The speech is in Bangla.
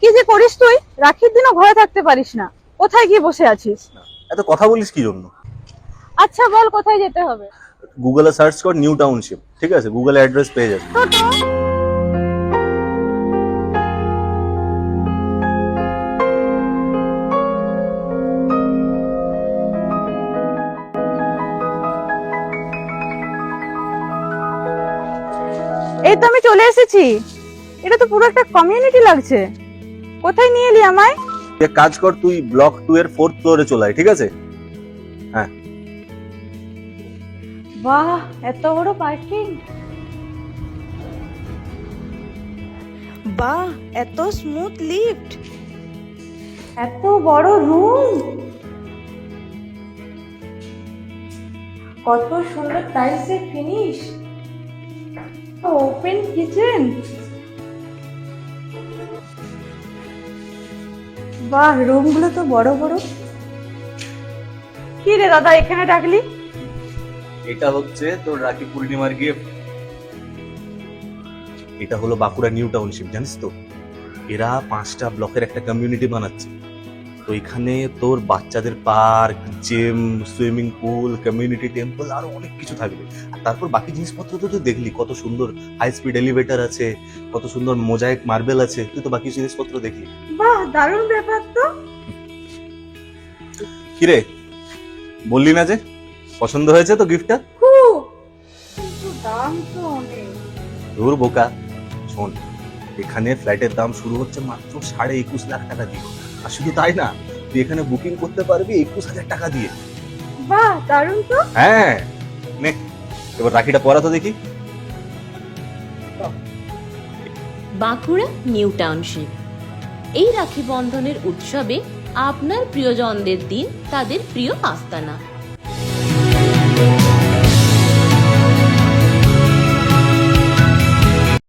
কি যে করিস তুই? রাখির দিনও ঘরে থাকতে পারিস না। কোথায় গিয়ে বসে আছিস? এত কথা বলিস কি জন্য? আচ্ছা বল কোথায় যেতে হবে? গুগলে সার্চ কর নিউ টাউনশিপ ঠিক আছে? গুগলে অ্যাড্রেস পেয়ে যাবি। এই তো আমি চলে এসেছি। এটা তো পুরো একটা কমিউনিটি লাগছে। কোথায় নিয়ে এলি আমায়? এক কাজ কর তুই ব্লক টু এর ফোর্থ ফ্লোরে চলে আয় ঠিক আছে? হ্যাঁ। বাহ এত বড় পার্কিং বাহ এত স্মুথ লিফট এত বড় রুম কত সুন্দর টাইলসের ফিনিশ ওপেন কিচেন বাহ, রুমগুলো তো বড় বড়। কি রে দাদা, এখানে ডাকলি? এটা হচ্ছে তোর রাখি পূর্ণিমার গিফট এটা হলো বাঁকুড়া নিউ টাউনশিপ, জানিস তো? এরা পাঁচটা ব্লকের একটা কমিউনিটি বানাচ্ছে। তো এখানে তোর বাচ্চাদের park gym swimming pool community temple আরও অনেক কিছু থাকবে। আর তারপর বাকি জিনিসপত্র তো তুই দেখলি কত সুন্দর হাই স্পিড এলিভেটর আছে কত সুন্দর মোজাইক মার্বেল আছে তুই তো বাকি জিনিসপত্র দেখলি। বাহ দারুণ ব্যাপার তো। কিরে বললি না যে পছন্দ হয়েছে তো গিফটটা খুব। কিন্তু দাম তো অনেক। ধুর বোকা শোন এখানে ফ্ল্যাটের দাম শুরু হচ্ছে মাত্র সাড়ে একুশ লাখ টাকা দিয়ে। আর শুধু তাই না তুই এখানে বুকিং করতে পারবি একুশ হাজার টাকা দিয়ে। বাহ দারুণ তো। হ্যাঁ নে এবার রাখিটা পরা তো দেখি। Bankura new township. এই রাখি বন্ধনের উৎসবে আপনার প্রিয়জনদের দিন তাদের প্রিয় আস্তানা।